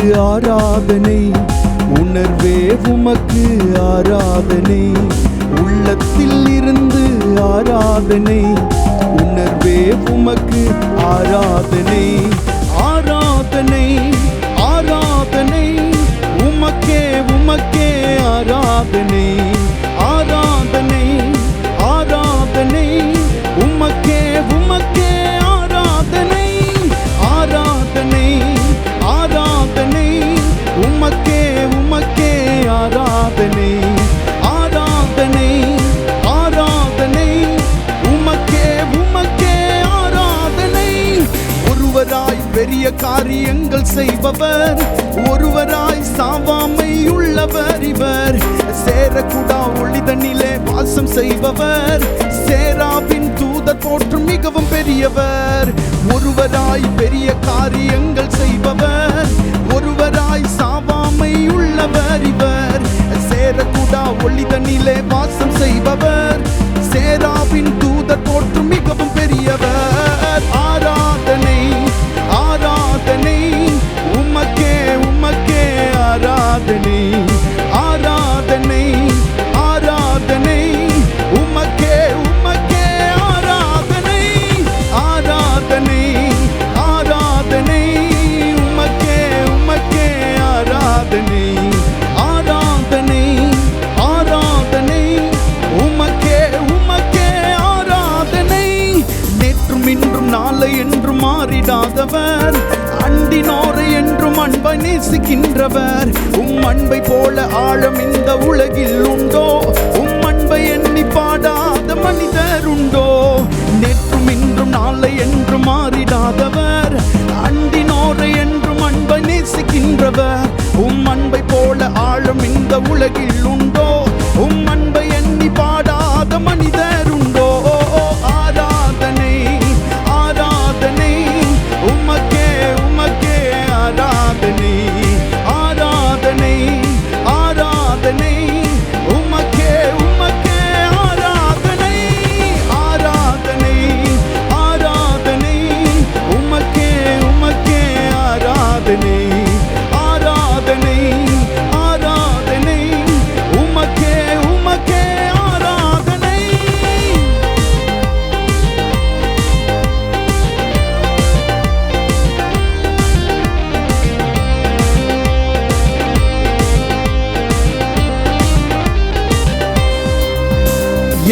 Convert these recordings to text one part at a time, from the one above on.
உமக்கு ஆராதனை. உணர்வே உமக்கு ஆராதனை. உள்ளத்தில் இருந்து ஆராதனை. உணர்வே உமக்கு ஆராதனை. பெரிய காரியங்கள் செய்பவர். ஒருவராய் சாவாமை உள்ளவர் இவர். சேரக்கூடா ஒளிதனிலே வாசம் செய்பவர். சேராவின் தூதர் போற்றும் மிகவும் பெரியவர். ஒருவராய் பெரிய காரியங்கள் செய்பவர். ஒருவராய் சாவாமை உள்ளவர் இவர். சேரக்கூடா ஒளிதனிலே வாசம் செய்பவர். சேராவின் தூதர் போற்றும் மிகவும் பெரியவர். அன்பை நேசிக்கின்றவர். உம் அன்பை போல ஆழம் இந்த உலகில் உண்டோ? உம் அன்பை எண்ணி பாடாத மனிதர் உண்டோ? நேற்றும் இன்றும் நாளை என்று மாறிடாதவர். அண்டினோரை என்றும் அன்பை நேசிக்கின்றவர். உம் அன்பை போல ஆழம் இந்த உலகில்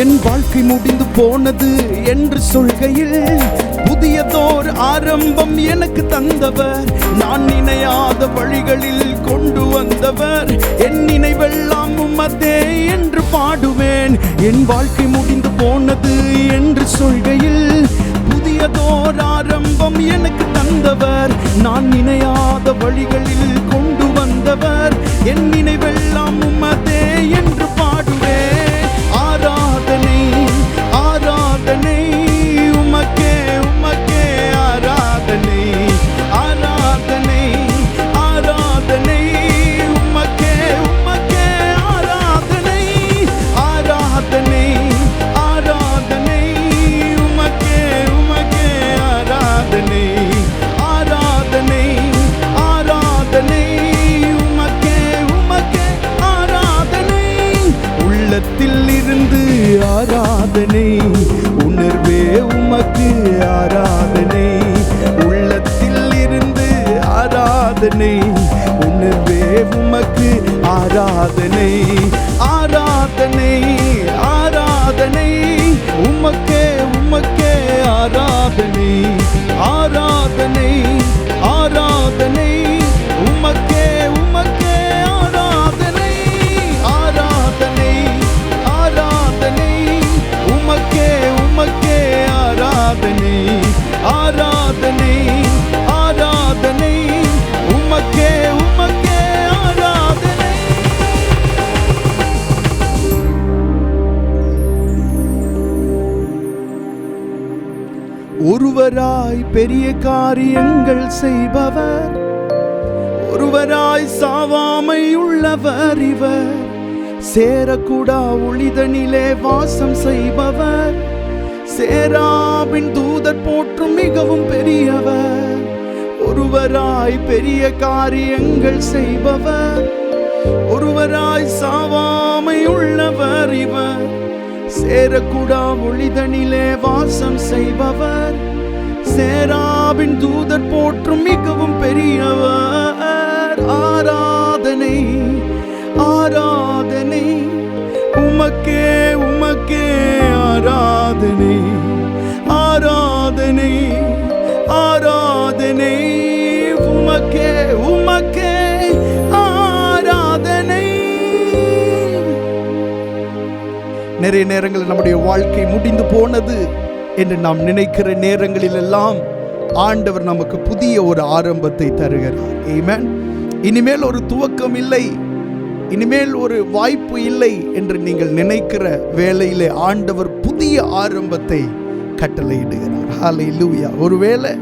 என் வாழ்க்கை முடிந்து போனது என்று சொல்கையில் புதியதோர் ஆரம்பம் எனக்கு தந்தவர். நான் நினையாத வழிகளில் கொண்டு வந்தவர். என் நினைவெல்லாம் உமதே என்று பாடுவேன். என் வாழ்க்கை முடிந்து போனது என்று சொல்கையில் புதியதோர் ஆரம்பம் எனக்கு தந்தவர். நான் நினையாத வழிகளில் கொண்டு வந்தவர். என் நினைவெல்லாம் உமதே என்று உமக்கு ஆராதனை. உள்ளத்தில் இருந்து ஆராதனை. உணர்வே உமக்கு ஆராதனை. ஆராதனை ஆராதனை. உமக்கு ஒருவராய் பெரிய காரியங்கள் செய்பவர். ஒருவராய் சாவாமை உள்ளவர் இவர். சேரக்கூடா ஒளிதனிலே வாசம் செய்பவர். சேராவின் தூதர் போற்றும் மிகவும் பெரியவர். ஒருவராய் பெரிய காரியங்கள் செய்பவர். ஒருவராய் சாவாமை உள்ளவர் இவர். சேரக்கூடா மொழிதனிலே வாசம் செய்பவர். சேராவின் தூதர் போற்றும் மிகவும் பெரியவர். ஆராதனை ஆராதனை உமக்கே உமக்கே ஆராதனை. நிறைய நேரங்களில் நம்முடைய வாழ்க்கை முடிந்து போனது என்று நாம் நினைக்கிற நேரங்களில் எல்லாம் ஆண்டவர் நமக்கு புதிய ஒரு ஆரம்பத்தை தருகிறார். ஏமேன் இனிமேல் ஒரு துவக்கம் இல்லை. இனிமேல் ஒரு வாய்ப்பு இல்லை என்று நீங்கள் நினைக்கிற வேலையிலே ஆண்டவர் புதிய ஆரம்பத்தை கட்டளையிடுகிறார். ஹalleluya ஒருவேளை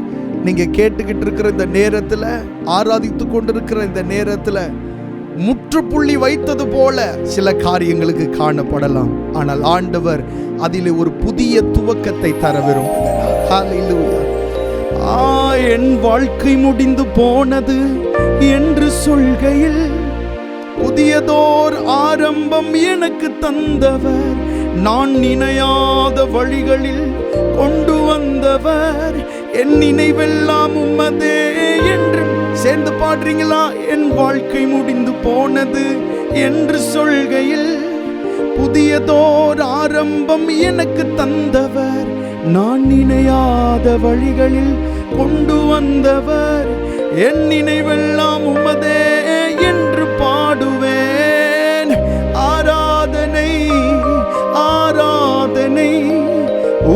நீங்கள் கேட்டுக்கிட்டு இருக்கிற இந்த நேரத்தில் ஆராதித்து கொண்டிருக்கிற இந்த நேரத்தில் முற்றுப்புள்ளி வைத்தது போல சில காரியங்களுக்கு காணப்படலாம். ஆனால் ஆண்டவர் அதில் ஒரு புதிய துவக்கத்தை தர விரும்புகிறார் ஆ என் வாழ்க்கை முடிந்து போனது என்று சொல்கையில் புதியதோர் ஆரம்பம் எனக்கு தந்தவர். நான் நினையாத வழிகளில் கொண்டு வந்தவர். என் நினைவெல்லாம் உம்மதே. சேர்ந்து பாடுறீங்களா? என் வாழ்க்கை முடிந்து போனது என்று சொல்கையில் புதியதோர் ஆரம்பம் எனக்கு தந்தவர். நான் நினையாத வழிகளில் கொண்டு வந்தவர். என் நினைவெல்லாம் உமதே என்று பாடுவேன். ஆராதனை ஆராதனை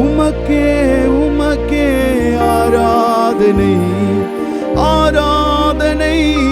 உமக்கே உமக்கே ஆராதனை. வேதனை